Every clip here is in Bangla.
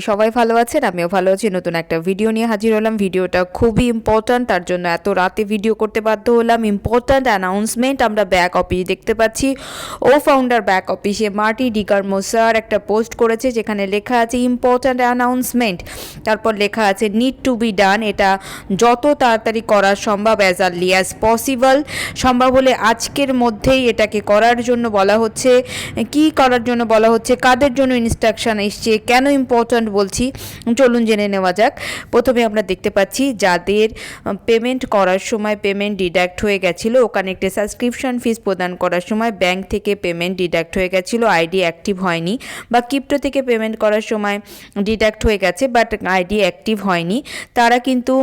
সবাই ভালো আছেন, আমিও ভালো আছি, নতুন একটা ভিডিও নিয়ে হাজির হলাম। ভিডিওটা খুবই ইম্পর্ট্যান্ট তার জন্য এত রাতে ভিডিও করতে বাধ্য হলাম। ইম্পর্ট্যান্ট অ্যানাউন্সমেন্ট আমরা ব্যাক অফিস দেখতে পাচ্ছি। ও ফাউন্ডার ব্যাক অফিসে মার্টি ডিকার মোসার একটা পোস্ট করেছে, যেখানে লেখা আছে ইম্পর্ট্যান্ট অ্যানাউন্সমেন্ট তারপর লেখা আছে নিড টু বি ডান এটা যত তাড়াতাড়ি করা সম্ভব অ্যাজ আর্লি অ্যাজ পসিবল সম্ভব হলে আজকের মধ্যেই এটাকে করার জন্য বলা হচ্ছে। কি করার জন্য বলা হচ্ছে? কাদের জন্য ইনস্ট্রাকশন এসছে? কেন ইম্পর্ট্যান্ট বলছি। চলুন জেনে নেওয়া যাক। প্রথমে আমরা দেখতে পাচ্ছি যাদের পেমেন্ট করার সময় পেমেন্ট ডিডাক্ট হয়ে গেছিল, ওখানে একটি সাবস্ক্রিপশন ফিস প্রদান করার সময় ব্যাংক থেকে পেমেন্ট ডিডাক্ট হয়ে গেছিল আইডি অ্যাক্টিভ হয়নি বা ক্রিপ্টো থেকে পেমেন্ট করার সময় ডিডাক্ট হয়ে গেছে বাট আইডি অ্যাক্টিভ হয়নি। তারা কিন্তু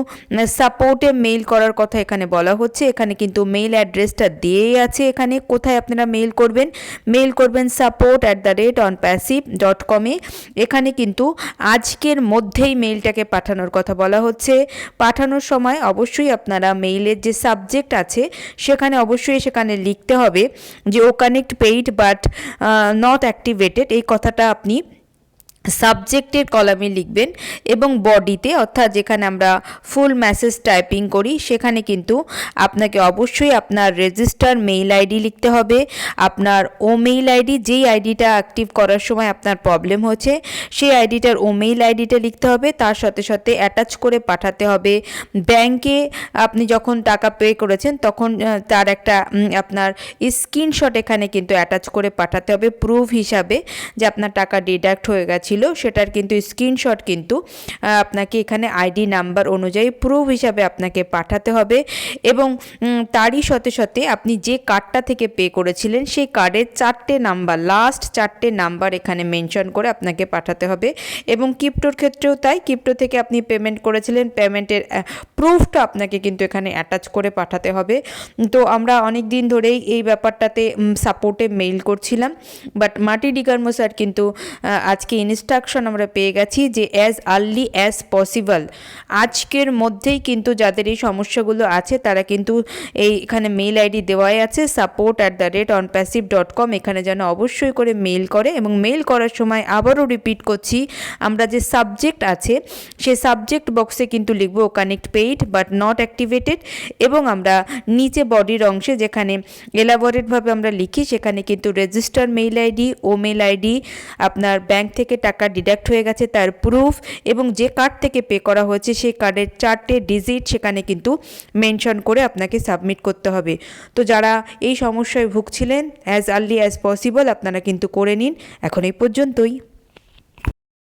সাপোর্টে মেইল করার কথা এখানে বলা হচ্ছে। এখানে কিন্তু মেইল অ্যাড্রেসটা দিয়েই আছে এখানে। কোথায় আপনারা মেইল করবেন? মেইল করবেন support at the rate on passive dot কমে এখানে কিন্তু আজকের মধ্যেই মেইলটাকে পাঠানোর কথা বলা হচ্ছে। পাঠানোর সময় অবশ্যই আপনারা মেইলের যে সাবজেক্ট আছে, সেখানে অবশ্যই সেখানে লিখতে হবে যে ও connect paid but not activated এই কথাটা আপনি সাবজেক্টের কলামে লিখবেন এবং বডিতে, অর্থাৎ যেখানে আমরা ফুল মেসেজ টাইপিং করি, সেখানে কিন্তু আপনাকে অবশ্যই আপনার রেজিস্টার মেইল আইডি লিখতে হবে। আপনার ও মেইল আইডি যেই আইডিটা অ্যাক্টিভ করার সময় আপনার প্রবলেম হচ্ছে, সেই আইডিটার ও মেইল আইডিটা লিখতে হবে। তার সাথে সাথে অ্যাটাচ করে পাঠাতে হবে। ব্যাংকে আপনি যখন টাকা পে করেছেন, তখন তার একটা আপনার স্ক্রিনশট এখানে কিন্তু অ্যাটাচ করে পাঠাতে হবে। প্রুফ হিসাবে যে আপনার টাকা ডিডাক্ট হয়ে গেছিল সেটার কিন্তু স্ক্রিনশট কিন্তু আপনাকে এখানে আইডি নাম্বার অনুযায়ী প্রুফ হিসাবে আপনাকে পাঠাতে হবে এবং তারই সাথে সাথে আপনি যে কার্ডটা থেকে পে করেছিলেন, সেই কার্ডের চারটে নাম্বার লাস্ট চারটে নাম্বার এখানে মেনশন করে আপনাকে পাঠাতে হবে এবং কিপ্টোর ক্ষেত্রেও তাই কিপ্টো থেকে আপনি পেমেন্ট করেছিলেন পেমেন্টের প্রুফটা আপনাকে কিন্তু এখানে অ্যাটাচ করে পাঠাতে হবে। তো আমরা অনেক দিন ধরেই এই ব্যাপারটাতে সাপোর্টে মেইল করছিলাম। বাট মাটি ডিগার্মো স্যার কিন্তু আজকে ইনস্ট্রাকশন আমরা পেয়ে গেছি যে অ্যাজ আর্লি অ্যাজ পসিবল আজকের মধ্যেই কিন্তু যাদের এই সমস্যাগুলো আছে, তারা কিন্তু এই এখানে মেইল আইডি দেওয়াই আছে support at the rate on passive dot com এখানে যেন অবশ্যই করে মেইল করে। এবং মেইল করার সময় আবারও রিপিট করছি, আমরা যে সাবজেক্ট আছে সে সাবজেক্ট বক্সে কিন্তু লিখব connect paid but not activated এবং আমরা নিচে বডির অংশে যেখানে এলাবোরেটভাবে আমরা লিখি সেখানে কিন্তু রেজিস্টার মেইল আইডি ও মেল আইডি আপনার ব্যাংক থেকে টাকা ডিডাক্ট হয়ে গেছে, তার প্রুফ এবং যে কার্ড থেকে পে করা হয়েছে সেই কার্ডের চারটে ডিজিট সেখানে কিন্তু মেনশন করে আপনাকে সাবমিট করতে হবে। তো যারা এই সমস্যায় ভুগছিলেন অ্যাজ আর্লি অ্যাজ পসিবল আপনারা কিন্তু করে নিন। এখন এই পর্যন্তই।